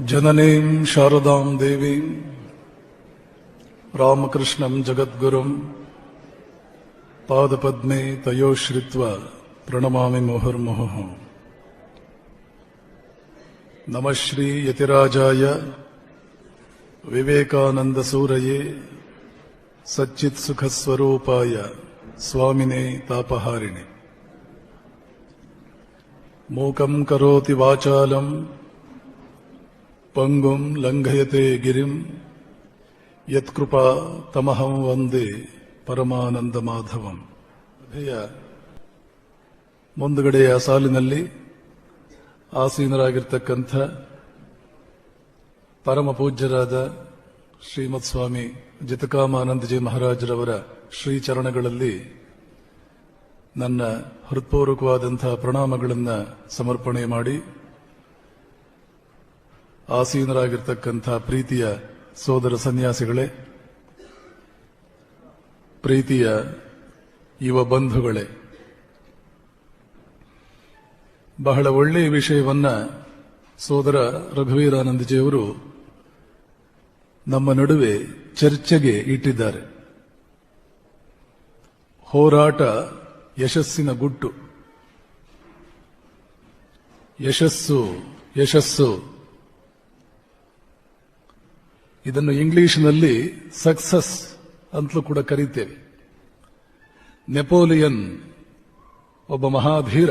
जननीम् शारदाम् देवीम् रामकृष्णम् जगद्गुरुम् पादपद्मे तयोश्रित्वा प्रणमामि मुहुर्मुहुः। नमः श्रीयतिराजाय विवेकानन्दसूरये सच्चित्सुखस्वरूपाय स्वामिने तापहारिणि। मूकम् करोति वाचालम् ಪಂಗುಂ ಲಂಘಯತೆ ಗಿರಿಂ. ಯತ್ಕೃಪಾ ತಮಹಂ ವಂದೇ ಪರಮಾನಂದ ಮಾಧವಂ. ಅಭಯ. ಮುಂದುಗಡೆಯ ಸಾಲಿನಲ್ಲಿ ಆಸೀನರಾಗಿರ್ತಕ್ಕಂಥ ಪರಮ ಪೂಜ್ಯರಾದ ಶ್ರೀಮತ್ ಸ್ವಾಮಿ ಜಿತಕಾಮಾನಂದಜಿ ಮಹಾರಾಜರವರ ಶ್ರೀಚರಣಗಳಲ್ಲಿ ನನ್ನ ಹೃತ್ಪೂರ್ವಕವಾದಂತಹ ಪ್ರಣಾಮಗಳನ್ನು ಸಮರ್ಪಣೆ ಮಾಡಿ ಆಸೀನರಾಗಿರ್ತಕ್ಕಂಥ ಪ್ರೀತಿಯ ಸೋದರ ಸನ್ಯಾಸಿಗಳೇ, ಪ್ರೀತಿಯ ಯುವ ಬಂಧುಗಳೇ, ಬಹಳ ಒಳ್ಳೆಯ ವಿಷಯವನ್ನ ಸೋದರ ರಘುವೀರಾನಂದಜಿಯವರು ನಮ್ಮ ನಡುವೆ ಚರ್ಚೆಗೆ ಇಟ್ಟಿದ್ದಾರೆ. ಹೋರಾಟ ಯಶಸ್ಸಿನ ಗುಟ್ಟು. ಯಶಸ್ಸು ಯಶಸ್ಸು. ಇದನ್ನು ಇಂಗ್ಲಿಷ್ನಲ್ಲಿ ಸಕ್ಸಸ್ ಅಂತಲೂ ಕೂಡ ಕರೀತೇವೆ. ನೆಪೋಲಿಯನ್ ಒಬ್ಬ ಮಹಾಧೀರ.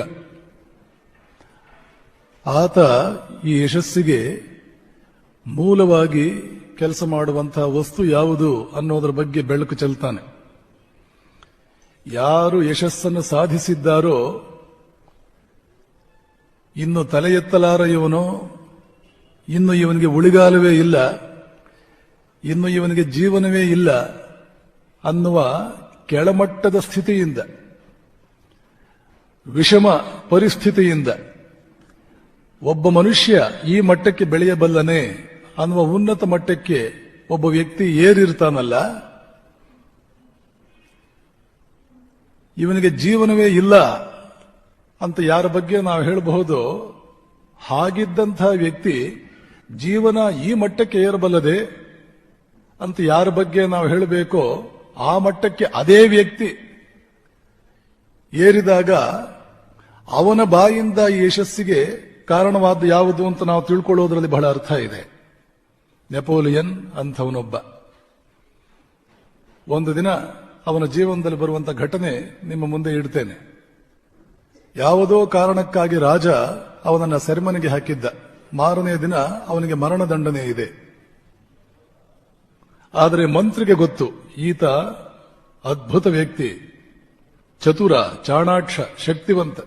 ಆತ ಈ ಯಶಸ್ಸಿಗೆ ಮೂಲವಾಗಿ ಕೆಲಸ ಮಾಡುವಂತಹ ವಸ್ತು ಯಾವುದು ಅನ್ನೋದರ ಬಗ್ಗೆ ಬೆಳಕು ಚೆಲ್ತಾನೆ. ಯಾರು ಯಶಸ್ಸನ್ನು ಸಾಧಿಸಿದ್ದಾರೋ, ಇನ್ನು ತಲೆ ಎತ್ತಲಾರ ಇವನು ಇನ್ನು ಇವನಿಗೆ ಉಳಿಗಾಲವೇ ಇಲ್ಲ ಇನ್ನು ಇವನಿಗೆ ಜೀವನವೇ ಇಲ್ಲ ಅನ್ನುವ ಕೆಳಮಟ್ಟದ ಸ್ಥಿತಿಯಿಂದ, ವಿಷಮ ಪರಿಸ್ಥಿತಿಯಿಂದ ಒಬ್ಬ ಮನುಷ್ಯ ಈ ಮಟ್ಟಕ್ಕೆ ಬೆಳೆಯಬಲ್ಲನೆ ಅನ್ನುವ ಉನ್ನತ ಮಟ್ಟಕ್ಕೆ ಒಬ್ಬ ವ್ಯಕ್ತಿ ಏರಿರ್ತಾನಲ್ಲ, ಇವನಿಗೆ ಜೀವನವೇ ಇಲ್ಲ ಅಂತ ಯಾರ ಬಗ್ಗೆ ನಾವು ಹೇಳಬಹುದು? ಹಾಗಿದ್ದಂತಹ ವ್ಯಕ್ತಿ ಜೀವನ ಈ ಮಟ್ಟಕ್ಕೆ ಏರಬಲ್ಲದೆ ಅಂತ ಯಾರ ಬಗ್ಗೆ ನಾವು ಹೇಳಬೇಕೋ ಆ ಮಟ್ಟಕ್ಕೆ ಅದೇ ವ್ಯಕ್ತಿ ಏರಿದಾಗ ಅವನ ಬಾಯಿಂದ ಯಶಸ್ಸಿಗೆ ಕಾರಣವಾದ ಯಾವುದು ಅಂತ ನಾವು ತಿಳ್ಕೊಳ್ಳೋದ್ರಲ್ಲಿ ಬಹಳ ಅರ್ಥ ಇದೆ. ನೆಪೋಲಿಯನ್ ಅಂಥವನೊಬ್ಬ. ಒಂದು ದಿನ ಅವನ ಜೀವನದಲ್ಲಿ ಬರುವಂತ ಘಟನೆ ನಿಮ್ಮ ಮುಂದೆ ಇಡ್ತೇನೆ. ಯಾವುದೋ ಕಾರಣಕ್ಕಾಗಿ ರಾಜ ಅವನನ್ನ ಸೆರೆಮನೆಗೆ ಹಾಕಿದ್ದ. ಮಾರನೆಯ ದಿನ ಅವನಿಗೆ ಮರಣದಂಡನೆ ಇದೆ. ಆದರೆ ಮಂತ್ರಿಗೆ ಗೊತ್ತು, ಈತ ಅದ್ಭುತ ವ್ಯಕ್ತಿ, ಚತುರ, ಚಾಣಾಕ್ಷ, ಶಕ್ತಿವಂತ.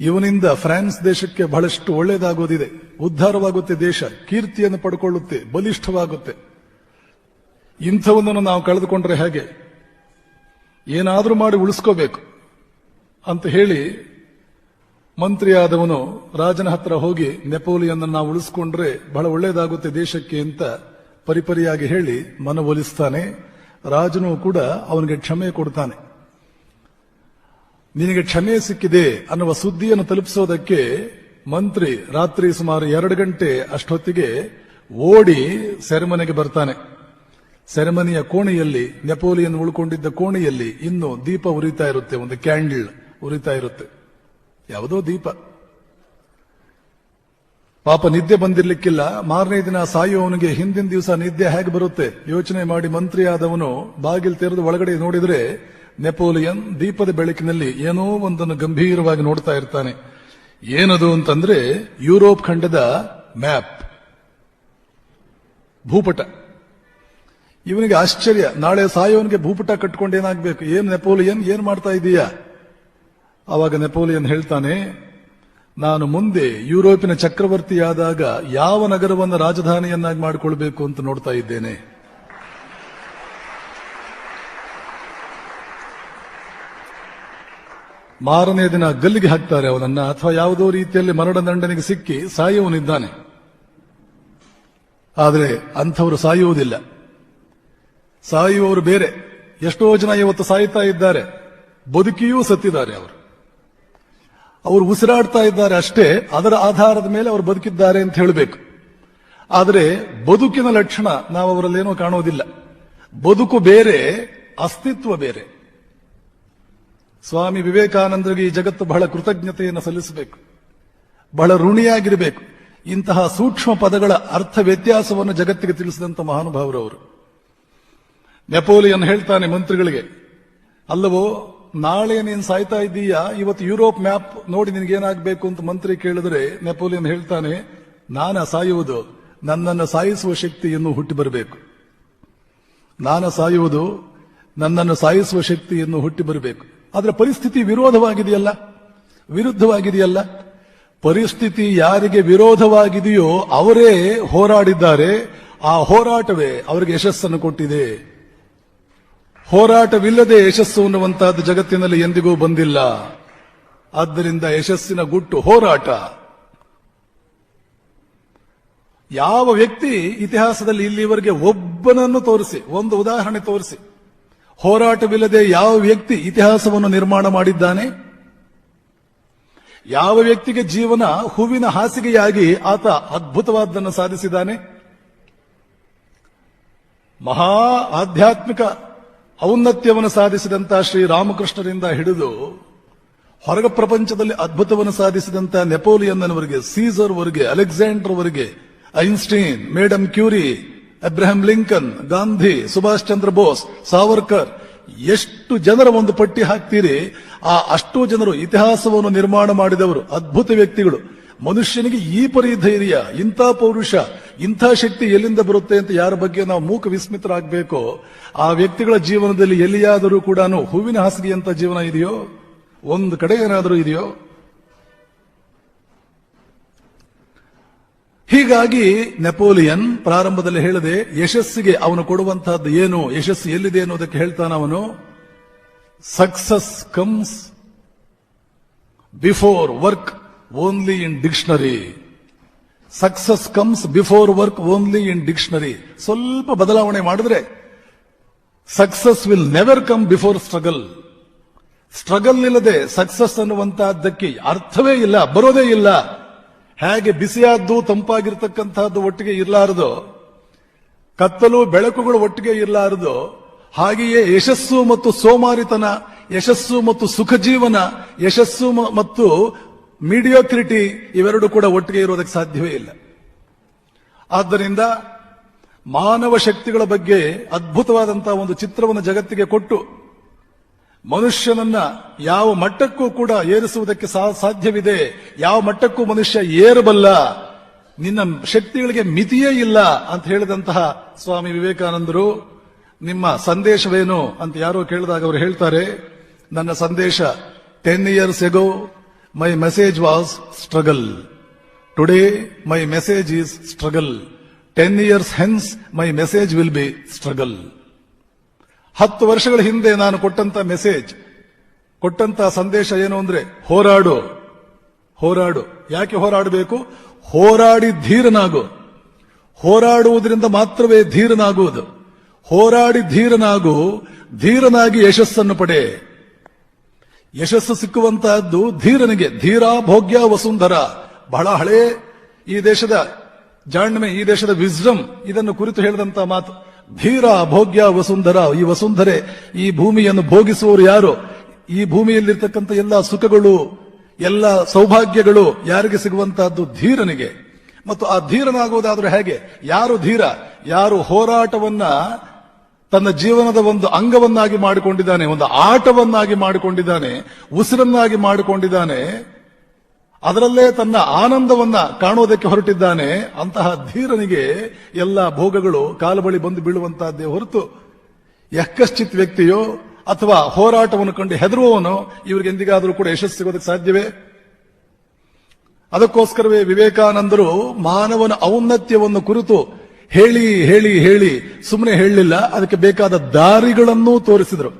ಇವನಿಂದ ಫ್ರಾನ್ಸ್ ದೇಶಕ್ಕೆ ಬಹಳಷ್ಟು ಒಳ್ಳೆಯದಾಗೋದಿದೆ. ಉದ್ಧಾರವಾಗುತ್ತೆ ದೇಶ, ಕೀರ್ತಿಯನ್ನು ಪಡ್ಕೊಳ್ಳುತ್ತೆ, ಬಲಿಷ್ಠವಾಗುತ್ತೆ. ಇಂಥವನ್ನನ್ನು ನಾವು ಕಳೆದುಕೊಂಡ್ರೆ ಹೇಗೆ? ಏನಾದರೂ ಮಾಡಿ ಉಳಿಸ್ಕೋಬೇಕು ಅಂತ ಹೇಳಿ ಮಂತ್ರಿಯಾದವನು ರಾಜನ ಹತ್ರ ಹೋಗಿ ನೆಪೋಲಿಯನ್ ನಾವು ಉಳಿಸ್ಕೊಂಡ್ರೆ ಬಹಳ ಒಳ್ಳೆಯದಾಗುತ್ತೆ ದೇಶಕ್ಕೆ ಅಂತ ಪರಿಪರಿಯಾಗಿ ಹೇಳಿ ಮನವೊಲಿಸ್ತಾನೆ. ರಾಜನು ಕೂಡ ಅವನಿಗೆ ಕ್ಷಮೆ ಕೊಡ್ತಾನೆ. ನಿನಗೆ ಕ್ಷಮೆ ಸಿಕ್ಕಿದೆ ಅನ್ನುವ ಸುದ್ದಿಯನ್ನು ತಲುಪಿಸೋದಕ್ಕೆ ಮಂತ್ರಿ ರಾತ್ರಿ ಸುಮಾರು ಎರಡು ಗಂಟೆ ಅಷ್ಟೊತ್ತಿಗೆ ಓಡಿ ಸೆರೆಮನೆಗೆ ಬರ್ತಾನೆ. ಸೆರೆಮನೆಯ ಕೋಣೆಯಲ್ಲಿ, ನೆಪೋಲಿಯನ್ ಉಳ್ಕೊಂಡಿದ್ದ ಕೋಣೆಯಲ್ಲಿ ಇನ್ನು ದೀಪ ಉರಿತಾ ಇರುತ್ತೆ, ಒಂದು ಕ್ಯಾಂಡಲ್ ಉರಿತಾ ಇರುತ್ತೆ. ಯಾವುದೋ ದೀಪ. ಪಾಪ ನಿದ್ದೆ ಬಂದಿರ್ಲಿಕ್ಕಿಲ್ಲ. ಮಾರನೇ ದಿನ ಸಾಯುವವನಿಗೆ ಹಿಂದಿನ ದಿವಸ ನಿದ್ದೆ ಹೇಗೆ ಬರುತ್ತೆ? ಯೋಚನೆ ಮಾಡಿ ಮಂತ್ರಿಯಾದವನು ಬಾಗಿಲು ತೆರೆದು ಒಳಗಡೆ ನೋಡಿದ್ರೆ ನೆಪೋಲಿಯನ್ ದೀಪದ ಬೆಳಕಿನಲ್ಲಿ ಏನೋ ಒಂದನ್ನು ಗಂಭೀರವಾಗಿ ನೋಡ್ತಾ ಇರ್ತಾನೆ. ಏನದು ಅಂತಂದ್ರೆ ಯುರೋಪ್ ಖಂಡದ ಮ್ಯಾಪ್. ಭೂಪಟ. ಇವನಿಗೆ ಆಶ್ಚರ್ಯ. ನಾಳೆ ಸಾಯೋನಿಗೆ ಭೂಪಟ ಕಟ್ಕೊಂಡು ಏನಾಗಬೇಕು ಏನ್ ನೆಪೋಲಿಯನ್, ಏನ್ ಮಾಡ್ತಾ ಇದೀಯಾ? ಆವಾಗ ನೆಪೋಲಿಯನ್ ಹೇಳ್ತಾನೆ ನಾನು ಮುಂದೆ ಯುರೋಪಿನ ಚಕ್ರವರ್ತಿಯಾದಾಗ ಯಾವ ನಗರವನ್ನು ರಾಜಧಾನಿಯನ್ನಾಗಿ ಮಾಡಿಕೊಳ್ಬೇಕು ಅಂತ ನೋಡ್ತಾ ಇದ್ದೇನೆ. ಮಾರನೇ ದಿನ ಗಲ್ಲಿಗೆ ಹಾಕ್ತಾರೆ ಅವನನ್ನ, ಅಥವಾ ಯಾವುದೋ ರೀತಿಯಲ್ಲಿ ಮರಣದಂಡನೆಗೆ ಸಿಕ್ಕಿ ಸಾಯುವನಿದ್ದಾನೆ. ಆದರೆ ಅಂಥವರು ಸಾಯುವುದಿಲ್ಲ. ಸಾಯುವವರು ಬೇರೆ. ಎಷ್ಟೋ ಜನ ಇವತ್ತು ಸಾಯ್ತಾ ಇದ್ದಾರೆ. ಬದುಕಿಯೂ ಸತ್ತಿದ್ದಾರೆ ಅವರು. ಅವರು ಉಸಿರಾಡ್ತಾ ಇದ್ದಾರೆ ಅಷ್ಟೇ, ಅದರ ಆಧಾರದ ಮೇಲೆ ಅವರು ಬದುಕಿದ್ದಾರೆ ಅಂತ ಹೇಳಬೇಕು. ಆದರೆ ಬದುಕಿನ ಲಕ್ಷಣ ನಾವು ಅವರಲ್ಲೇನೋ ಕಾಣೋದಿಲ್ಲ. ಬದುಕು ಬೇರೆ, ಅಸ್ತಿತ್ವ ಬೇರೆ. ಸ್ವಾಮಿ ವಿವೇಕಾನಂದರಿಗೆ ಈ ಜಗತ್ತು ಬಹಳ ಕೃತಜ್ಞತೆಯನ್ನು ಸಲ್ಲಿಸಬೇಕು. ಬಹಳ ಋಣಿಯಾಗಿರಬೇಕು. ಇಂತಹ ಸೂಕ್ಷ್ಮ ಪದಗಳ ಅರ್ಥ ವ್ಯತ್ಯಾಸವನ್ನು ಜಗತ್ತಿಗೆ ತಿಳಿಸಿದಂತ ಮಹಾನುಭಾವರವರು ನೆಪೋಲಿಯನ್ ಹೇಳ್ತಾನೆ ಮಂತ್ರಿಗಳಿಗೆ, ಅಲ್ಲವೋ ನಾಳೆ ನೀನು ಸಾಯ್ತಾ ಇದ್ದೀಯಾ? ಇವತ್ತು ಯುರೋಪ್ ಮ್ಯಾಪ್ ನೋಡಿ ನಿನಗೇನಾಗಬೇಕು ಅಂತ ಮಂತ್ರಿ ಕೇಳಿದ್ರೆ ನೆಪೋಲಿಯನ್ ಹೇಳ್ತಾನೆ, ನಾನ ಸಾಯುವುದು, ನನ್ನನ್ನು ಸಾಯಿಸುವ ಶಕ್ತಿ ಇನ್ನೂ ಹುಟ್ಟಿ ಬರಬೇಕು ನಾನ ಸಾಯುವುದು, ನನ್ನನ್ನು ಸಾಯಿಸುವ ಶಕ್ತಿ ಇನ್ನು ಹುಟ್ಟಿ ಬರಬೇಕು ಆದ್ರೆ ಪರಿಸ್ಥಿತಿ ವಿರೋಧವಾಗಿದೆಯಲ್ಲ? ವಿರುದ್ಧವಾಗಿದೆಯಲ್ಲ? ಪರಿಸ್ಥಿತಿ ಯಾರಿಗೆ ವಿರೋಧವಾಗಿದೆಯೋ ಅವರೇ ಹೋರಾಡಿದ್ದಾರೆ. ಆ ಹೋರಾಟವೇ ಅವರಿಗೆ ಯಶಸ್ಸನ್ನು ಕೊಟ್ಟಿದೆ. ಹೋರಾಟವಿಲ್ಲದೆ ಯಶಸ್ಸು ಅನ್ನುವಂತಹದ್ದು ಜಗತ್ತಿನಲ್ಲಿ ಎಂದಿಗೂ ಬಂದಿಲ್ಲ. ಆದ್ದರಿಂದ ಯಶಸ್ಸಿನ ಗುಟ್ಟು ಹೋರಾಟ. ಯಾವ ವ್ಯಕ್ತಿ ಇತಿಹಾಸದಲ್ಲಿ ಇಲ್ಲಿವರೆಗೆ ಒಬ್ಬನನ್ನು ತೋರಿಸಿ, ಒಂದು ಉದಾಹರಣೆ ತೋರಿಸಿ, ಹೋರಾಟವಿಲ್ಲದೆ ಯಾವ ವ್ಯಕ್ತಿ ಇತಿಹಾಸವನ್ನು ನಿರ್ಮಾಣ ಮಾಡಿದ್ದಾನೆ? ಯಾವ ವ್ಯಕ್ತಿಗೆ ಜೀವನ ಹೂವಿನ ಹಾಸಿಗೆಯಾಗಿ ಆತ ಅದ್ಭುತವಾದ್ದನ್ನು ಸಾಧಿಸಿದ್ದಾನೆ? ಮಹಾ ಆಧ್ಯಾತ್ಮಿಕ ಔನ್ನತ್ಯವನ್ನು ಸಾಧಿಸಿದಂತಹ ಶ್ರೀರಾಮಕೃಷ್ಣರಿಂದ ಹಿಡಿದು ಹೊರಗ ಪ್ರಪಂಚದಲ್ಲಿ ಅದ್ಭುತವನ್ನು ಸಾಧಿಸಿದಂತ ನೆಪೋಲಿಯನ್ನವರಿಗೆ ಅಲೆಕ್ಸಾಂಡರ್ ವರೆಗೆ, Einstein, madam Curie, Abraham Lincoln, Gandhi, Subhash Chandra Bose, Savarkar, ಎಷ್ಟು ಜನರ ಒಂದು ಪಟ್ಟಿ ಹಾಕ್ತೀರಿ, ಆ ಅಷ್ಟು ಜನರು ಇತಿಹಾಸವನ್ನು ನಿರ್ಮಾಣ ಮಾಡಿದವರು ಅದ್ಭುತ ವ್ಯಕ್ತಿಗಳು. ಮನುಷ್ಯನಿಗೆ ಈ ಪರಿ ಧೈರ್ಯ ಇಂಥ ಪೌರುಷ, ಇಂಥ ಶಕ್ತಿ ಎಲ್ಲಿಂದ ಬರುತ್ತೆ ಅಂತ ಯಾರ ಬಗ್ಗೆ ನಾವು ಮೂಕ ವಿಸ್ಮಿತರಾಗಬೇಕು, ಆ ವ್ಯಕ್ತಿಗಳ ಜೀವನದಲ್ಲಿ ಎಲ್ಲಿಯಾದರೂ ಕೂಡ ಹೂವಿನ ಹಾಸಿಗೆಯಂತ ಜೀವನ ಇದೆಯೋ? ಒಂದು ಕಡೆ ಏನಾದರೂ ಇದೆಯೋ? ಹೀಗಾಗಿ ನೆಪೋಲಿಯನ್ ಪ್ರಾರಂಭದಲ್ಲಿ ಹೇಳದೆ, ಯಶಸ್ಸಿಗೆ ಅವನು ಕೊಡುವಂತಹದ್ದು ಏನು, ಯಶಸ್ಸು ಎಲ್ಲಿದೆ ಅನ್ನೋದಕ್ಕೆ ಹೇಳ್ತಾನ ಅವನು. Success comes before work only in dictionary success comes before work only in dictionary ಸ್ವಲ್ಪ ಬದಲಾವಣೆ ಮಾಡಿದ್ರೆ success will never come before struggle struggle ಇಲ್ಲದೆ ಸಕ್ಸಸ್ ಅನ್ನುವಂತಹದ್ದಕ್ಕೆ ಅರ್ಥವೇ ಇಲ್ಲ, ಬರೋದೇ ಇಲ್ಲ. ಹೇಗೆ ಬಿಸಿಯಾದ್ದು ತಂಪಾಗಿರ್ತಕ್ಕಂತಹದ್ದು ಒಟ್ಟಿಗೆ ಇರಲಾರದು, ಕತ್ತಲು ಬೆಳಕುಗಳು ಒಟ್ಟಿಗೆ ಇರಲಾರದು, ಹಾಗೆಯೇ ಯಶಸ್ಸು ಮತ್ತು ಸೋಮಾರಿತನ, ಯಶಸ್ಸು ಮತ್ತು ಸುಖ ಜೀವನ ಯಶಸ್ಸು ಮತ್ತು ಮೀಡಿಯೋಕ್ರಿಟಿ ಇವೆರಡು ಕೂಡ ಒಟ್ಟಿಗೆ ಇರೋದಕ್ಕೆ ಸಾಧ್ಯವೇ ಇಲ್ಲ. ಆದ್ದರಿಂದ ಮಾನವ ಶಕ್ತಿಗಳ ಬಗ್ಗೆ ಅದ್ಭುತವಾದಂತಹ ಒಂದು ಚಿತ್ರವನ್ನು ಜಗತ್ತಿಗೆ ಕೊಟ್ಟು ಮನುಷ್ಯನನ್ನ ಯಾವ ಮಟ್ಟಕ್ಕೂ ಕೂಡ ಏರಿಸುವುದಕ್ಕೆ ಸಾಧ್ಯವಿದೆ. ಯಾವ ಮಟ್ಟಕ್ಕೂ ಮನುಷ್ಯ ಏರಬಲ್ಲ, ನಿನ್ನ ಶಕ್ತಿಗಳಿಗೆ ಮಿತಿಯೇ ಇಲ್ಲ ಅಂತ ಹೇಳಿದಂತಹ ಸ್ವಾಮಿ ವಿವೇಕಾನಂದರು, ನಿಮ್ಮ ಸಂದೇಶವೇನು ಅಂತ ಯಾರೋ ಕೇಳಿದಾಗ ಅವರು ಹೇಳ್ತಾರೆ, ನನ್ನ ಸಂದೇಶ ten years ago my message was struggle today my message is struggle ten years hence my message will be struggle ಹತ್ತು ವರ್ಷಗಳ ಹಿಂದೆ ನಾನು ಕೊಟ್ಟಂತ ಮೆಸೇಜ್ ಕೊಟ್ಟಂತ ಸಂದೇಶ ಏನು ಅಂದ್ರೆ ಹೋರಾಡು. ಹೋರಾಡು. ಯಾಕೆ ಹೋರಾಡಬೇಕು? ಹೋರಾಡಿ ಧೀರನಾಗು. ಹೋರಾಡುವುದರಿಂದ ಮಾತ್ರವೇ ಧೀರನಾಗುವುದು. ಹೋರಾಡಿ ಧೀರನಾಗು, ಧೀರನಾಗಿ ಯಶಸ್ಸನ್ನು ಪಡೆ. ಯಶಸ್ಸು ಸಿಕ್ಕುವಂತಹದ್ದು ಧೀರನಿಗೆ, ಧೀರ ಭೋಗ್ಯ ವಸುಂಧರ. ಬಹಳ ಹಳೇ ಈ ದೇಶದ, ಜಾಣ್ಮೆ ಈ ದೇಶದ ವಿಸ್ಡಮ್, ಇದನ್ನು ಕುರಿತು ಹೇಳಿದಂತ ಮಾತು. ಧೀರ ಭೋಗ್ಯ ವಸುಂಧರ, ಈ ವಸುಂಧರೆ, ಈ ಭೂಮಿಯನ್ನು ಭೋಗಿಸುವವರು ಯಾರು? ಈ ಭೂಮಿಯಲ್ಲಿರ್ತಕ್ಕಂಥ ಎಲ್ಲ ಸುಖಗಳು, ಎಲ್ಲ ಸೌಭಾಗ್ಯಗಳು ಯಾರಿಗೆ ಸಿಗುವಂತಹದ್ದು? ಧೀರನಿಗೆ. ಮತ್ತು ಆ ಧೀರನಾಗುವುದಾದ್ರೂ ಹೇಗೆ? ಯಾರು ಧೀರ? ಯಾರು ಹೋರಾಟವನ್ನ ತನ್ನ ಜೀವನದ ಒಂದು ಅಂಗವನ್ನಾಗಿ ಮಾಡಿಕೊಂಡಿದ್ದಾನೆ, ಒಂದು ಆಟವನ್ನಾಗಿ ಮಾಡಿಕೊಂಡಿದ್ದಾನೆ, ಉಸಿರನ್ನಾಗಿ ಮಾಡಿಕೊಂಡಿದ್ದಾನೆ, ಅದರಲ್ಲೇ ತನ್ನ ಆನಂದವನ್ನ ಕಾಣುವುದಕ್ಕೆ ಹೊರಟಿದ್ದಾನೆ, ಅಂತಹ ಧೀರನಿಗೆ ಎಲ್ಲ ಭೋಗಗಳು ಕಾಲು ಬಳಿ ಬಂದು ಬೀಳುವಂತಹದ್ದೇ ಹೊರತು ಯಕ್ಕಶ್ಚಿತ್ ವ್ಯಕ್ತಿಯೋ ಅಥವಾ ಹೋರಾಟವನ್ನು ಕಂಡು ಹೆದರುವವನು ಇವರಿಗೆ ಎಂದಿಗಾದರೂ ಕೂಡ ಯಶಸ್ಸು ಸಿಗೋದಕ್ಕೆ ಸಾಧ್ಯವೇ? ಅದಕ್ಕೋಸ್ಕರವೇ ವಿವೇಕಾನಂದರು ಮಾನವನ ಔನ್ನತ್ಯವನ್ನು ಕುರಿತು ಹೇಳಿ ಹೇಳಿ ಹೇಳಿ. ಸುಮ್ಮನೆ ಹೇಳಲಿಲ್ಲ. ಅದಕ್ಕೆ ಬೇಕಾದ ದಾರಿಗಳನ್ನೂ ತೋರಿಸಿದ್ರು.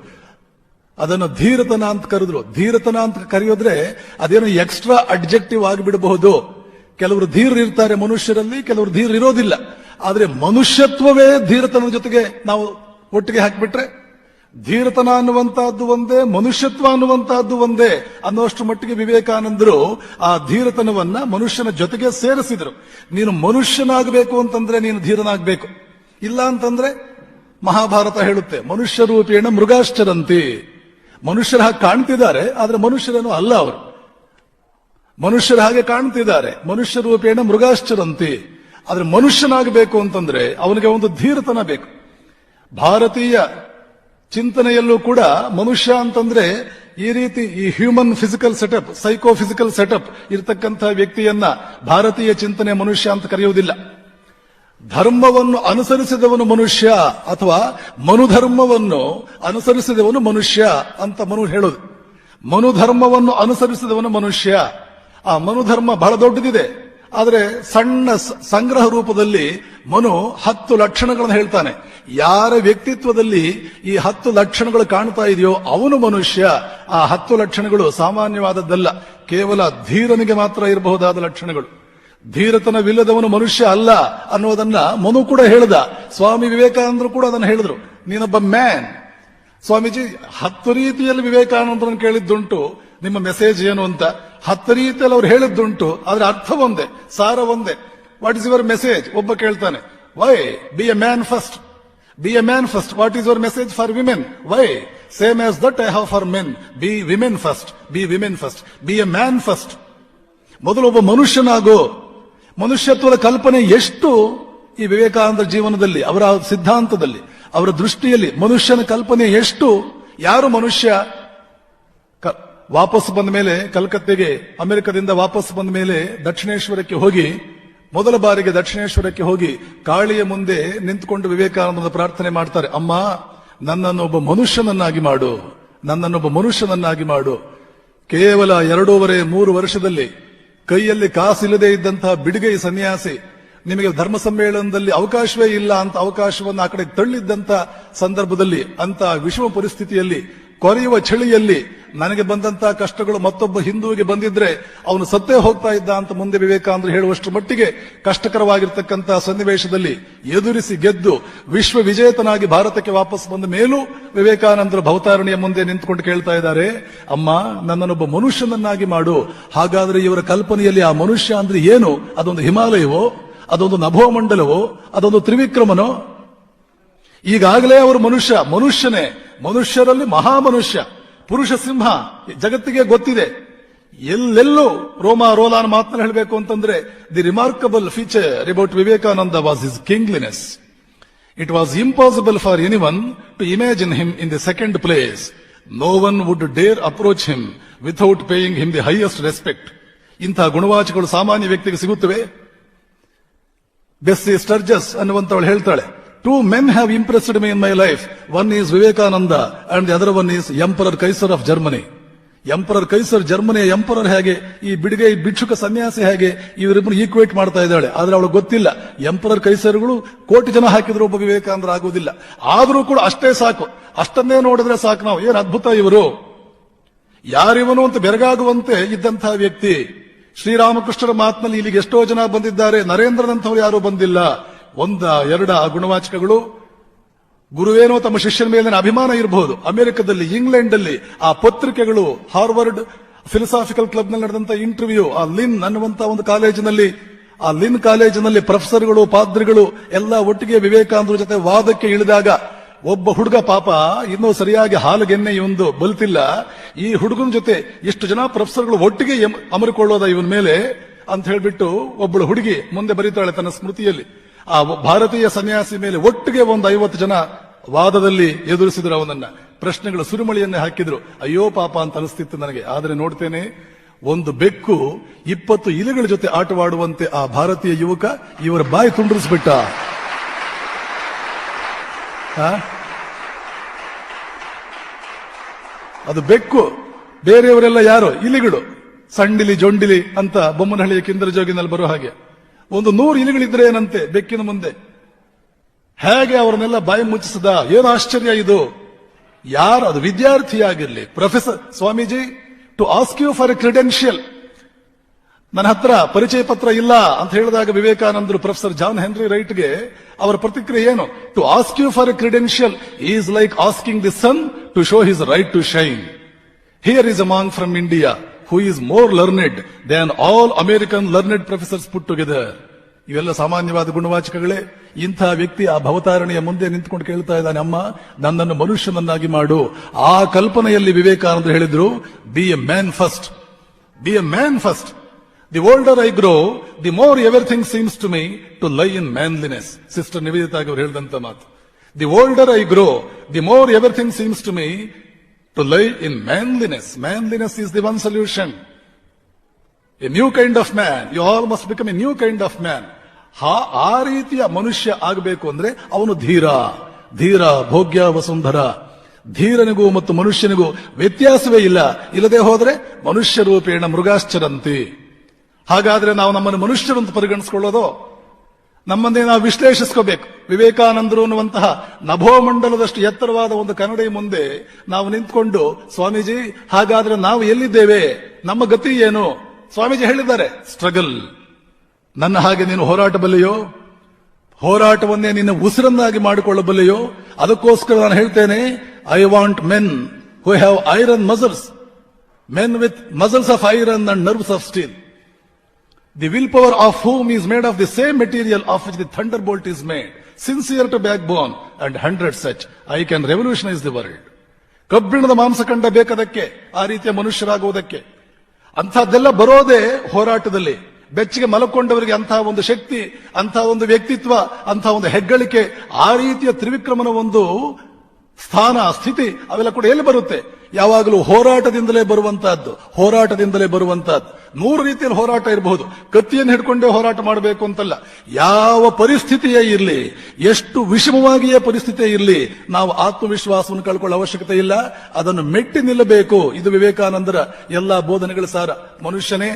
ಅದನ್ನು ಧೀರತನ ಅಂತ ಕರೆದ್ರು. ಧೀರತನ ಅಂತ ಕರೆಯೋದ್ರೆ ಅದೇನೋ ಎಕ್ಸ್ಟ್ರಾ ಅಡ್ಜೆಕ್ಟಿವ್ ಆಗಿಬಿಡಬಹುದು. ಕೆಲವರು ಧೀರ್ ಇರ್ತಾರೆ ಮನುಷ್ಯರಲ್ಲಿ, ಕೆಲವರು ಧೀರ್ ಇರೋದಿಲ್ಲ. ಆದರೆ ಮನುಷ್ಯತ್ವವೇ ಧೀರತನದ ಜೊತೆಗೆ ನಾವು ಒಟ್ಟಿಗೆ ಹಾಕಿಬಿಟ್ರೆ ಧೀರತನ ಅನ್ನುವಂತಹದ್ದು ಒಂದೇ, ಮನುಷ್ಯತ್ವ ಅನ್ನುವಂತಹದ್ದು ಒಂದೇ ಅನ್ನೋಷ್ಟು ಮಟ್ಟಿಗೆ ವಿವೇಕಾನಂದರು ಆ ಧೀರತನವನ್ನ ಮನುಷ್ಯನ ಜೊತೆಗೆ ಸೇರಿಸಿದರು. ನೀನು ಮನುಷ್ಯನಾಗಬೇಕು ಅಂತಂದ್ರೆ ನೀನು ಧೀರನಾಗಬೇಕು. ಇಲ್ಲ ಅಂತಂದ್ರೆ ಮಹಾಭಾರತ ಹೇಳುತ್ತೆ ಮನುಷ್ಯ ರೂಪೇಣ ಮೃಗಾಶ್ಚರಂತಿ. ಮನುಷ್ಯರ ಹಾಗೆ ಕಾಣ್ತಿದ್ದಾರೆ, ಆದ್ರೆ ಮನುಷ್ಯರೇನು ಅಲ್ಲ ಅವರು. ಮನುಷ್ಯರ ಹಾಗೆ ಕಾಣ್ತಿದ್ದಾರೆ ಮನುಷ್ಯ ರೂಪೇಣ ಮೃಗಾಶ್ಚರಂತಿ. ಆದ್ರೆ ಮನುಷ್ಯನಾಗಬೇಕು ಅಂತಂದ್ರೆ ಅವನಿಗೆ ಒಂದು ಧೀರತನ ಬೇಕು. ಭಾರತೀಯ ಚಿಂತನೆಯಲ್ಲೂ ಕೂಡ ಮನುಷ್ಯ ಅಂತಂದ್ರೆ ಈ ರೀತಿ ಈ human physical setup psycho physical setup ಇರತಕ್ಕಂತಹ ವ್ಯಕ್ತಿಯನ್ನ ಭಾರತೀಯ ಚಿಂತನೆ ಮನುಷ್ಯ ಅಂತ ಕರೆಯುವುದಿಲ್ಲ. ಧರ್ಮವನ್ನು ಅನುಸರಿಸಿದವನು ಮನುಷ್ಯ ಅಥವಾ ಮನುಧರ್ಮವನ್ನು ಅನುಸರಿಸಿದವನು ಮನುಷ್ಯ ಅಂತ ಮನು ಹೇಳೋದು. ಮನುಧರ್ಮವನ್ನು ಅನುಸರಿಸಿದವನು ಮನುಷ್ಯ. ಆ ಮನುಧರ್ಮ ಬಹಳ ದೊಡ್ಡದಿದೆ. ಆದರೆ ಸಣ್ಣ ಸಂಗ್ರಹ ರೂಪದಲ್ಲಿ ಮನು ಹತ್ತು ಲಕ್ಷಣಗಳನ್ನು ಹೇಳ್ತಾನೆ. ಯಾರ ವ್ಯಕ್ತಿತ್ವದಲ್ಲಿ ಈ ಹತ್ತು ಲಕ್ಷಣಗಳು ಕಾಣ್ತಾ ಇದೆಯೋ ಅವನು ಮನುಷ್ಯ, ಆ ಹತ್ತು ಲಕ್ಷಣಗಳು ಸಾಮಾನ್ಯವಾದದ್ದಲ್ಲ. ಕೇವಲ ಧೀರನಿಗೆ ಮಾತ್ರ ಇರಬಹುದಾದ ಲಕ್ಷಣಗಳು. ಧೀರತನವಿಲ್ಲದವನು ಮನುಷ್ಯ ಅಲ್ಲ ಅನ್ನೋದನ್ನ ಮನು ಕೂಡ ಹೇಳ್ದ. ಸ್ವಾಮಿ ವಿವೇಕಾನಂದರು ಕೂಡ ಅದನ್ನು ಹೇಳಿದ್ರು. ನೀನೊಬ್ಬ ಮ್ಯಾನ್ ಸ್ವಾಮೀಜಿ, ಹತ್ತು ರೀತಿಯಲ್ಲಿ ವಿವೇಕಾನಂದರನ್ನು ಕೇಳಿದ್ದುಂಟು. ನಿಮ್ಮ ಮೆಸೇಜ್ ಏನು ಅಂತ ಹತ್ತು ರೀತಿಯಲ್ಲಿ ಅವ್ರು ಹೇಳಿದ್ದುಂಟು ಅದರ ಅರ್ಥ ಒಂದೇ, ಸಾರ ಒಂದೇ. ವಾಟ್ ಇಸ್ ಯುವರ್ ಮೆಸೇಜ್ ಒಬ್ಬ ಕೇಳ್ತಾನೆ why be a man first be a man first what is your message for women why same as that I have for men be women first be women first be a man first ಮೊದಲು ಒಬ್ಬ ಮನುಷ್ಯನಾಗೋ. ಮನುಷ್ಯತ್ವದ ಕಲ್ಪನೆ ಎಷ್ಟು ಈ ವಿವೇಕಾನಂದ ಜೀವನದಲ್ಲಿ, ಅವರ ಸಿದ್ಧಾಂತದಲ್ಲಿ, ಅವರ ದೃಷ್ಟಿಯಲ್ಲಿ ಮನುಷ್ಯನ ಕಲ್ಪನೆ ಎಷ್ಟು? ಯಾರು ಮನುಷ್ಯ? ವಾಪಸ್ ಬಂದ ಮೇಲೆ ಕಲ್ಕತ್ತೆಗೆ, ಅಮೆರಿಕದಿಂದ ವಾಪಸ್ ಬಂದ ಮೇಲೆ ದಕ್ಷಿಣೇಶ್ವರಕ್ಕೆ ಹೋಗಿ, ಮೊದಲ ಬಾರಿಗೆ ದಕ್ಷಿಣೇಶ್ವರಕ್ಕೆ ಹೋಗಿ ಕಾಳಿಯ ಮುಂದೆ ನಿಂತುಕೊಂಡು ವಿವೇಕಾನಂದನ ಪ್ರಾರ್ಥನೆ ಮಾಡ್ತಾರೆ. ಅಮ್ಮ, ನನ್ನನ್ನು ಒಬ್ಬ ಮನುಷ್ಯನನ್ನಾಗಿ ಮಾಡು. ನನ್ನನ್ನೊಬ್ಬ ಮನುಷ್ಯನನ್ನಾಗಿ ಮಾಡು. ಕೇವಲ ಎರಡೂವರೆ, ಮೂರು ವರ್ಷದಲ್ಲಿ ಕೈಯಲ್ಲಿ ಕಾಸಿಲ್ಲದೆ ಇದ್ದಂತಹ ಬಿಡುಗೈ ಸನ್ಯಾಸಿ ನಿಮಗೆ ಧರ್ಮ ಸಮ್ಮೇಳನದಲ್ಲಿ ಅವಕಾಶವೇ ಇಲ್ಲ ಅಂತ ಅವಕಾಶವನ್ನು ಆ ಕಡೆ ತಳ್ಳಿದ್ದಂತ ಸಂದರ್ಭದಲ್ಲಿ ಅಂತ ವಿಷಮ ಪರಿಸ್ಥಿತಿಯಲ್ಲಿ ಕೊರೆಯುವ ಚಳಿಯಲ್ಲಿ ನನಗೆ ಬಂದಂತಹ ಕಷ್ಟಗಳು ಮತ್ತೊಬ್ಬ ಹಿಂದೂಗೆ ಬಂದಿದ್ರೆ ಅವನು ಸತ್ತೇ ಹೋಗ್ತಾ ಇದ್ದ ಅಂತ ಮುಂದೆ ವಿವೇಕಾನಂದರು ಹೇಳುವಷ್ಟು ಮಟ್ಟಿಗೆ ಕಷ್ಟಕರವಾಗಿರ್ತಕ್ಕಂತಹ ಸನ್ನಿವೇಶದಲ್ಲಿ ಎದುರಿಸಿ ಗೆದ್ದು ವಿಶ್ವ ವಿಜೇತನಾಗಿ ಭಾರತಕ್ಕೆ ವಾಪಸ್ ಬಂದ ಮೇಲೂ ವಿವೇಕಾನಂದರು ಭವತಾರಣಿಯ ಮುಂದೆ ನಿಂತುಕೊಂಡು ಕೇಳ್ತಾ ಇದ್ದಾರೆ, ಅಮ್ಮ, ನನ್ನನ್ನೊಬ್ಬ ಮನುಷ್ಯನನ್ನಾಗಿ ಮಾಡು. ಹಾಗಾದ್ರೆ ಇವರ ಕಲ್ಪನೆಯಲ್ಲಿ ಆ ಮನುಷ್ಯ ಅಂದ್ರೆ ಏನು? ಅದೊಂದು ಹಿಮಾಲಯವೋ? ಅದೊಂದು ನಭೋಮಂಡಲವೋ? ಅದೊಂದು ತ್ರಿವಿಕ್ರಮನೋ? ಈಗಾಗಲೇ ಅವರು ಮನುಷ್ಯ, ಮನುಷ್ಯನೇ. ಮನುಷ್ಯರಲ್ಲಿ ಮಹಾಮನುಷ್ಯ, ಪುರುಷ ಸಿಂಹ, ಜಗತ್ತಿಗೆ ಗೊತ್ತಿದೆ. ಎಲ್ಲೆಲ್ಲೂ ರೋಮಾ ರೋಲಾನ್ ಮಾತ್ರ ಹೇಳಬೇಕು ಅಂತಂದ್ರೆ the remarkable feature about Vivekananda was his kingliness it was impossible for any one to imagine him in the second place no one would dare approach him without paying him the highest respect ಇಂತಹ ಗುಣವಾಚಕಗಳು ಸಾಮಾನ್ಯ ವ್ಯಕ್ತಿಗೆ ಸಿಗುತ್ತವೆ? Bessie Sturges ಅನ್ನುವಂತವಳು ಹೇಳ್ತಾಳೆ two men have impressed me in my life one is Vivekananda and the other one is emperor Kaiser of Germany emperor Kaiser ಜರ್ಮನಿಯ emperor ಹೇಗೆ, ಈ ಬಿಡುಗೆ ಭಿಕ್ಷುಕ ಸನ್ಯಾಸಿ ಹೇಗೆ ಇವರಿಬ್ಬರು ಈಕ್ವೇಟ್ ಮಾಡ್ತಾ ಇದ್ದಾಳೆ. ಆದ್ರೆ ಅವಳು ಗೊತ್ತಿಲ್ಲ. ಎಂಪರರ್ ಕೈಸರ್ಗಳು ಕೋಟಿ ಜನ ಹಾಕಿದ್ರು ಒಬ್ಬ ವಿವೇಕಾನಂದ್ರ ಆಗುವುದಿಲ್ಲ. ಆದರೂ ಕೂಡ ಅಷ್ಟೇ ಸಾಕು. ಅಷ್ಟನ್ನೇ ನೋಡಿದ್ರೆ ಸಾಕು ನಾವು. ಏನ್ ಅದ್ಭುತ ಇವರು. ಯಾರಿವನು ಅಂತ ಬೆರಗಾಗುವಂತೆ ಇದ್ದಂತಹ ವ್ಯಕ್ತಿ. ಶ್ರೀರಾಮಕೃಷ್ಣರ ಮಾತಿನಲ್ಲಿ ಇಲ್ಲಿಗೆ ಎಷ್ಟೋ ಜನ ಬಂದಿದ್ದಾರೆ. ನರೇಂದ್ರನಂಥವ್ರು ಯಾರೂ ಬಂದಿಲ್ಲ. ಒಂದ, ಎರಡ ಗುಣವಾಚಕಗಳು. ಗುರುವೇನೋ ತಮ್ಮ ಶಿಷ್ಯನ ಮೇಲಿನ ಅಭಿಮಾನ ಇರಬಹುದು ಅಮೆರಿಕದಲ್ಲಿ ಇಂಗ್ಲೆಂಡ್ ಅಲ್ಲಿ ಆ ಪತ್ರಿಕೆಗಳು, ಹಾರ್ವರ್ಡ್ ಫಿಲಸಾಫಿಕಲ್ ಕ್ಲಬ್ನಲ್ಲಿ ನಡೆದಂತ ಇಂಟರ್ವ್ಯೂ, ಆ ಲಿನ್ ಅನ್ನುವಂತ ಒಂದು ಕಾಲೇಜಿನಲ್ಲಿ, ಆ ಲಿನ್ ಕಾಲೇಜಿನಲ್ಲಿ ಪ್ರೊಫೆಸರ್ಗಳು ಪಾದ್ರಿಗಳು ಎಲ್ಲ ಒಟ್ಟಿಗೆ ವಿವೇಕಾನಂದರ ಜೊತೆ ವಾದಕ್ಕೆ ಇಳಿದಾಗ ಒಬ್ಬ ಹುಡುಗ ಪಾಪ ಇನ್ನೂ ಸರಿಯಾಗಿ ಹಾಲುಗೆನ್ನೆ ಇವೊಂದು ಬಲ್ತಿಲ್ಲ. ಈ ಹುಡುಗನ ಜೊತೆ ಎಷ್ಟು ಜನ ಪ್ರೊಫೆಸರ್ಗಳು ಒಟ್ಟಿಗೆ ಅಮರಿಕೊಳ್ಳೋದ ಇವನ್ ಮೇಲೆ ಅಂತ ಹೇಳ್ಬಿಟ್ಟು ಒಬ್ಬಳು ಹುಡುಗಿ ಮುಂದೆ ಬರೀತಾಳೆ ತನ್ನ ಸ್ಮೃತಿಯಲ್ಲಿ. ಆ ಭಾರತೀಯ ಸನ್ಯಾಸಿ ಮೇಲೆ ಒಟ್ಟಿಗೆ ಒಂದು ಐವತ್ತು ಜನ ವಾದದಲ್ಲಿ ಎದುರಿಸಿದ್ರು ಅವನನ್ನ. ಪ್ರಶ್ನೆಗಳು ಸುರಿಮಳಿಯನ್ನೇ ಹಾಕಿದ್ರು. ಅಯ್ಯೋ ಪಾಪ ಅಂತ ಅನಿಸ್ತಿತ್ತು ನನಗೆ. ಆದ್ರೆ ನೋಡ್ತೇನೆ, ಒಂದು ಬೆಕ್ಕು ಇಪ್ಪತ್ತು ಇಲಿಗಳ ಜೊತೆ ಆಟವಾಡುವಂತೆ ಆ ಭಾರತೀಯ ಯುವಕ ಇವರ ಬಾಯಿ ತುಂಡರಿಸ್ಬಿಟ್ಟ? ಅದು ಬೆಕ್ಕು. ಬೇರೆಯವರೆಲ್ಲ ಯಾರು? ಇಲಿಗಳು. ಸಂಡಿಲಿ, ಜೊಂಡಿಲಿ ಅಂತ ಬೊಮ್ಮನಹಳ್ಳಿಯ ಕಿಂದರ ಜೋಗಿನಲ್ಲಿ ಬರೋ ಹಾಗೆ. ಒಂದು ನೂರು ಇಲಿಗಳಿದ್ರೆ ಏನಂತೆ? ಬೆಕ್ಕಿನ ಮುಂದೆ. ಹೇಗೆ ಅವರನ್ನೆಲ್ಲ ಬಾಯಿ ಮುಚ್ಚಿಸದ? ಏನು ಆಶ್ಚರ್ಯ ಇದು? ಯಾರು? ಅದು ವಿದ್ಯಾರ್ಥಿಯಾಗಿರ್ಲಿ. Professor Swamiji to ask you for a credential ನನ್ನ ಹತ್ರ ಪರಿಚಯ ಪತ್ರ ಇಲ್ಲ ಅಂತ ಹೇಳಿದಾಗ ವಿವೇಕಾನಂದರು ಪ್ರೊಫೆಸರ್ ಜಾನ್ ಹೆನ್ರಿ ರೈಟ್ಗೆ ಅವರ ಪ್ರತಿಕ್ರಿಯೆ ಏನು? To ask you for a credential is like asking the sun to show his right to shine here is a man from India who is more learned than all American learned professors put together ಇವೆಲ್ಲ ಸಾಮಾನ್ಯವಾದ ಗುಣವಾಚಕಗಳೇ. ಇಂಥ ವ್ಯಕ್ತಿ ಆ ಭವತಾರಣೆಯ ಮುಂದೆ ನಿಂತ್ಕೊಂಡು ಕೇಳ್ತಾ ಇದ್ದಾನೆ, ಅಮ್ಮ, ನನ್ನನ್ನು ಮನುಷ್ಯನನ್ನಾಗಿ ಮಾಡು. ಆ ಕಲ್ಪನೆಯಲ್ಲಿ ವಿವೇಕಾನಂದ ಹೇಳಿದ್ರು be a man first be a man first the older I grow the more everything seems to me to lie in manliness sister ನಿವೇದಿತಾಗಿ ಅವರು ಹೇಳಿದಂತ ಮಾತು. The older I grow the more everything seems to me to lie in manliness manliness is the one solution a new kind of man you all must become a new kind of man ಆ ರೀತಿಯ ಮನುಷ್ಯ ಆಗಬೇಕು ಅಂದ್ರೆ ಅವನು ಧೀರ. ಧೀರ, ಭೋಗ್ಯ, ವಸುಂಧರ. ಧೀರನಿಗೂ ಮತ್ತು ಮನುಷ್ಯನಿಗೂ ವ್ಯತ್ಯಾಸವೇ ಇಲ್ಲ. ಇಲ್ಲದೆ ಹೋದರೆ ಮನುಷ್ಯ ರೂಪೇಣ ಮೃಗಾಶ್ಚರಂತಿ. ಹಾಗಾದ್ರೆ ನಾವು ನಮ್ಮನ್ನು ಮನುಷ್ಯರಂತ ಪರಿಗಣಿಸಿಕೊಳ್ಳೋದು? ನಮ್ಮನ್ನೇ ನಾವು ವಿಶ್ಲೇಷಿಸ್ಕೋಬೇಕು. ವಿವೇಕಾನಂದರು ಅನ್ನುವಂತಹ ನಭೋಮಂಡಲದಷ್ಟು ಎತ್ತರವಾದ ಒಂದು ಕನ್ನಡಿ ಮುಂದೆ ನಾವು ನಿಂತ್ಕೊಂಡು, ಸ್ವಾಮೀಜಿ, ಹಾಗಾದ್ರೆ ನಾವು ಎಲ್ಲಿದ್ದೇವೆ? ನಮ್ಮ ಗತಿ ಏನು? ಸ್ವಾಮೀಜಿ ಹೇಳಿದ್ದಾರೆ. ಸ್ಟ್ರಗಲ್. ನನ್ನ ಹಾಗೆ ನೀನು ಹೋರಾಟಬಲ್ಲೆಯೋ? ಹೋರಾಟವನ್ನೇ ನಿನ್ನ ಉಸಿರನ್ನಾಗಿ ಮಾಡಿಕೊಳ್ಳಬಲ್ಲೆಯೋ? ಅದಕ್ಕೋಸ್ಕರ ನಾನು ಹೇಳ್ತೇನೆ I want men who have iron muscles men with muscles of iron and nerves of steel The willpower of whom is made of the same material of which the thunderbolt is made, sincere to backbone, and hundred such. I can revolutionize the world. ಕಬ್ಬಿಣದ ಮಾಂಸಖಂಡ ಬೇಕದಕ್ಕೆ ಆ ರೀತಿಯ ಮನುಷ್ಯರಾಗುವುದಕ್ಕೆ ಅಂಥದ್ದೆಲ್ಲ ಬರೋದೇ ಹೋರಾಟದಲ್ಲಿ ಬೆಚ್ಚಿಗೆ ಮಲಕೊಂಡವರಿಗೆ ಅಂತಹ ಒಂದು ಶಕ್ತಿ ಅಂತಹ ಒಂದು ವ್ಯಕ್ತಿತ್ವ ಅಂತಹ ಒಂದು ಹೆಗ್ಗಳಿಕೆ ಆ ರೀತಿಯ ತ್ರಿವಿಕ್ರಮನ ಒಂದು ಸ್ಥಾನ ಸ್ಥಿತಿ ಅವೆಲ್ಲ ಕೂಡ ಎಲ್ಲಿ ಬರುತ್ತೆ ಯಾವಾಗಲೂ ಹೋರಾಟದಿಂದಲೇ ಬರುವಂತಹದ್ದು ಹೋರಾಟದಿಂದಲೇ ಬರುವಂತಹದ್ದು. ನೂರು ರೀತಿಯಲ್ಲಿ ಹೋರಾಟ ಇರಬಹುದು. ಕತ್ತಿಯನ್ನು ಹಿಡ್ಕೊಂಡೇ ಹೋರಾಟ ಮಾಡಬೇಕು ಅಂತಲ್ಲ. ಯಾವ ಪರಿಸ್ಥಿತಿಯೇ ಇರಲಿ, ಎಷ್ಟು ವಿಷಮವಾಗಿಯೇ ಪರಿಸ್ಥಿತಿ ಇರಲಿ, ನಾವು ಆತ್ಮವಿಶ್ವಾಸವನ್ನು ಕಳ್ಕೊಳ್ಳೋ ಅವಶ್ಯಕತೆ ಇಲ್ಲ. ಅದನ್ನು ಮೆಟ್ಟಿ ನಿಲ್ಲಬೇಕು. ಇದು ವಿವೇಕಾನಂದರ ಎಲ್ಲಾ ಬೋಧನೆಗಳ ಸಾರ. ಮನುಷ್ಯನೇ,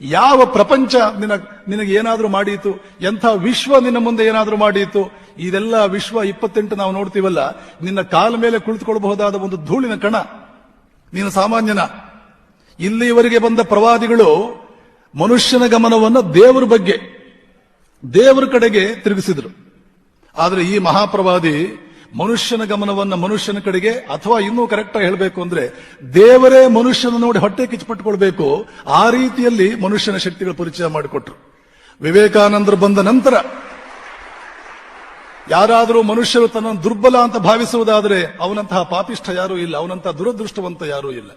ಯಾವ ಪ್ರಪಂಚ ನಿನ ನಿನಗೆ ಏನಾದರೂ ಮಾಡೀತು ಎಂಥ ವಿಶ್ವ ನಿನ್ನ ಮುಂದೆ ಏನಾದರೂ ಮಾಡೀತು ಇದೆಲ್ಲ ವಿಶ್ವ ಇಪ್ಪತ್ತೆಂಟು ನಾವು ನೋಡ್ತೀವಲ್ಲ, ನಿನ್ನ ಕಾಲ ಮೇಲೆ ಕುಳಿತುಕೊಳ್ಳಬಹುದಾದ ಒಂದು ಧೂಳಿನ ಕಣ. ನೀನು ಸಾಮಾನ್ಯನ. ಇಲ್ಲಿವರೆಗೆ ಬಂದ ಪ್ರವಾದಿಗಳು ಮನುಷ್ಯನ ಗಮನವನ್ನು ದೇವರ ಬಗ್ಗೆ, ದೇವರ ಕಡೆಗೆ ತಿರುಗಿಸಿದರು. ಆದರೆ ಈ ಮಹಾಪ್ರವಾದಿ ಮನುಷ್ಯನ ಗಮನವನ್ನು ಮನುಷ್ಯನ ಕಡೆಗೆ, ಅಥವಾ ಇನ್ನೂ ಕರೆಕ್ಟ್ ಆಗಿ ಹೇಳಬೇಕು ಅಂದ್ರೆ ದೇವರೇ ಮನುಷ್ಯನ ನೋಡಿ ಹೊಟ್ಟೆ ಕಿಚ್ಚಪಟ್ಟುಕೊಳ್ಬೇಕು, ಆ ರೀತಿಯಲ್ಲಿ ಮನುಷ್ಯನ ಶಕ್ತಿಗಳ ಪರಿಚಯ ಮಾಡಿಕೊಟ್ರು. ವಿವೇಕಾನಂದರು ಬಂದ ನಂತರ ಯಾರಾದರೂ ಮನುಷ್ಯರು ತನ್ನ ದುರ್ಬಲ ಅಂತ ಭಾವಿಸುವುದಾದರೆ ಅವನಂತಹ ಪಾಪಿಷ್ಠ ಯಾರೂ ಇಲ್ಲ, ಅವನಂತಹ ದುರದೃಷ್ಟವಂತ ಯಾರೂ ಇಲ್ಲ.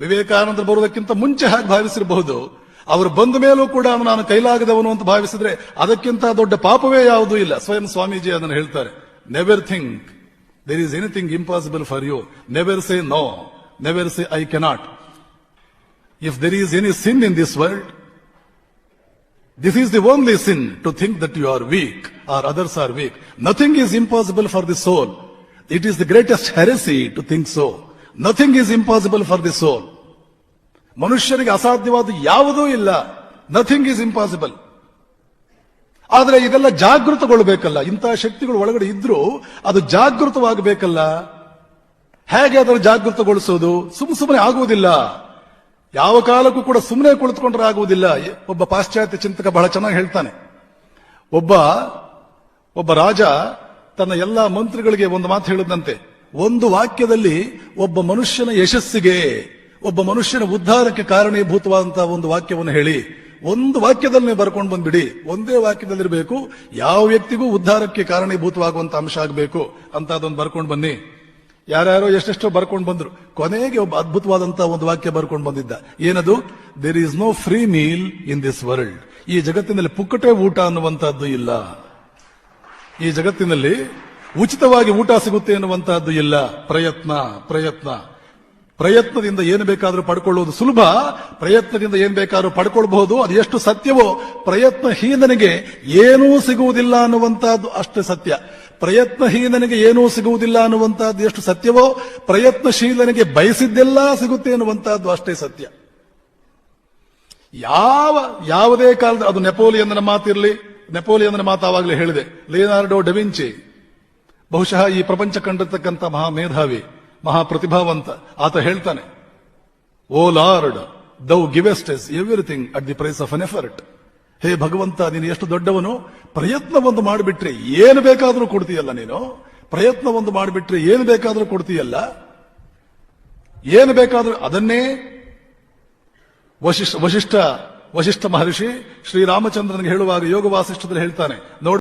ವಿವೇಕಾನಂದರು ಬರುವುದಕ್ಕಿಂತ ಮುಂಚೆ ಹಾಗೆ ಭಾವಿಸಿರಬಹುದು. ಅವರು ಬಂದ ಮೇಲೂ ಕೂಡ ನಾನು ಕೈಲಾಗದವನು ಅಂತ ಭಾವಿಸಿದ್ರೆ ಅದಕ್ಕಿಂತ ದೊಡ್ಡ ಪಾಪವೇ ಯಾವುದೂ ಇಲ್ಲ. ಸ್ವಯಂ ಸ್ವಾಮೀಜಿ ಅದನ್ನು ಹೇಳ್ತಾರೆ. Never think there is anything impossible for you never say no never say I cannot if there is any sin in this world This is the only sin to think that you are weak or others are weak. Nothing is impossible for the soul. It is the greatest heresy to think so. Nothing is impossible for the soul. ಮನುಷ್ಯರಿಗೆ ಅಸಾಧ್ಯವಾದ ಯಾವುದೂ ಇಲ್ಲ nothing is impossible ಆದರೆ ಇದೆಲ್ಲ ಜಾಗೃತಗೊಳ್ಳಬೇಕಲ್ಲ ಇಂತಹ ಶಕ್ತಿಗಳು ಒಳಗಡೆ ಇದ್ರೂ ಅದು ಜಾಗೃತವಾಗಬೇಕಲ್ಲ ಹೇಗೆ ಅದನ್ನು ಜಾಗೃತಗೊಳಿಸೋದು ಸುಮ್ ಸುಮ್ಮನೆ ಆಗುವುದಿಲ್ಲ ಯಾವ ಕಾಲಕ್ಕೂ ಕೂಡ ಸುಮ್ಮನೆ ಕುಳಿತುಕೊಂಡ್ರೆ ಆಗುವುದಿಲ್ಲ ಒಬ್ಬ ಪಾಶ್ಚಾತ್ಯ ಚಿಂತಕ ಬಹಳ ಚೆನ್ನಾಗಿ ಹೇಳ್ತಾನೆ. ಒಬ್ಬ ಒಬ್ಬ ರಾಜ ತನ್ನ ಎಲ್ಲಾ ಮಂತ್ರಿಗಳಿಗೆ ಒಂದು ಮಾತು ಹೇಳಿದಂತೆ. ಒಂದು ವಾಕ್ಯದಲ್ಲಿ ಒಬ್ಬ ಮನುಷ್ಯನ ಯಶಸ್ಸಿಗೆ, ಒಬ್ಬ ಮನುಷ್ಯನ ಉದ್ಧಾರಕ್ಕೆ ಕಾರಣೀಭೂತವಾದಂತಹ ಒಂದು ವಾಕ್ಯವನ್ನು ಹೇಳಿ. ಒಂದು ವಾಕ್ಯದಲ್ಲಿ ನೀವು ಬರ್ಕೊಂಡು ಬಂದ್ಬಿಡಿ. ಒಂದೇ ವಾಕ್ಯದಲ್ಲಿರಬೇಕು. ಯಾವ ವ್ಯಕ್ತಿಗೂ ಉದ್ಧಾರಕ್ಕೆ ಕಾರಣೀಭೂತವಾಗುವಂತ ಅಂಶ ಆಗಬೇಕು. ಅಂತ ಅದೊಂದು ಬರ್ಕೊಂಡು ಬನ್ನಿ. ಯಾರ್ಯಾರೋ ಎಷ್ಟೆಷ್ಟೋ ಬರ್ಕೊಂಡು ಬಂದ್ರು. ಕೊನೆಗೆ ಒಬ್ಬ ಅದ್ಭುತವಾದಂತಹ ಒಂದು ವಾಕ್ಯ ಬರ್ಕೊಂಡು ಬಂದಿದ್ದ. ಏನದು? There is no free meal in this world ಈ ಜಗತ್ತಿನಲ್ಲಿ ಪುಕ್ಕಟೆ ಊಟ ಅನ್ನುವಂತಹದ್ದು ಇಲ್ಲ. ಈ ಜಗತ್ತಿನಲ್ಲಿ ಉಚಿತವಾಗಿ ಊಟ ಸಿಗುತ್ತೆ ಎನ್ನುವಂತಹದ್ದು ಇಲ್ಲ. ಪ್ರಯತ್ನ ಪ್ರಯತ್ನ. ಪ್ರಯತ್ನದಿಂದ ಏನು ಬೇಕಾದರೂ ಪಡ್ಕೊಳ್ಳುವುದು ಸುಲಭ. ಪ್ರಯತ್ನದಿಂದ ಏನು ಬೇಕಾದರೂ ಪಡ್ಕೊಳ್ಬಹುದು. ಅದು ಎಷ್ಟು ಸತ್ಯವೋ ಪ್ರಯತ್ನಹೀನನಿಗೆ ಏನೂ ಸಿಗುವುದಿಲ್ಲ ಅನ್ನುವಂತಹದ್ದು ಅಷ್ಟು ಸತ್ಯ. ಪ್ರಯತ್ನಹೀನನಿಗೆ ಏನೂ ಸಿಗುವುದಿಲ್ಲ ಅನ್ನುವಂತಹದ್ದು ಎಷ್ಟು ಸತ್ಯವೋ, ಪ್ರಯತ್ನಶೀಲನಿಗೆ ಬಯಸಿದ್ದೆಲ್ಲ ಸಿಗುತ್ತೆ ಅನ್ನುವಂತಹದ್ದು ಅಷ್ಟೇ ಸತ್ಯ. ಯಾವ, ಯಾವುದೇ ಕಾಲದ, ಅದು ನೆಪೋಲಿಯನ್ನ ಮಾತಿರಲಿ, ನೆಪೋಲಿಯನ್ನ ಮಾತಾವಾಗಲೇ ಹೇಳಿದೆ. ಲಿಯನಾರ್ಡೋ ಡೆವಿಂಚಿ ಬಹುಶಃ ಈ ಪ್ರಪಂಚ ಕಂಡಿರ್ತಕ್ಕಂಥ ಮಹಾ ಮೇಧಾವಿ ಮಹಾ ಪ್ರತಿಭಾವಂತ ಆತ ಹೇಳ್ತಾನೆ, O Lord, thou givest us everything at the price of an effort. ಹೇ ಭಗವಂತ, ನೀನು ಎಷ್ಟು ದೊಡ್ಡವನು? ಪ್ರಯತ್ನ ಒಂದು ಮಾಡಿಬಿಟ್ರೆ ಏನು ಬೇಕಾದರೂ ಕೊಡ್ತೀಯಲ್ಲ ನೀನು? ಪ್ರಯತ್ನ ಒಂದು ಮಾಡಿಬಿಟ್ರೆ ಏನು ಬೇಕಾದರೂ ಕೊಡ್ತೀಯಲ್ಲ? ಏನು ಬೇಕಾದರೂ ಅದನ್ನೇ ವಶಿಷ್ಠ ವಶಿಷ್ಠ ಮಹರ್ಷಿ ಶ್ರೀರಾಮಚಂದ್ರನಿಗೆ ಹೇಳುವಾಗ ಯೋಗ ವಾಸಿಷ್ಠದಲ್ಲಿ ಹೇಳ್ತಾನೆ. ನೋಡು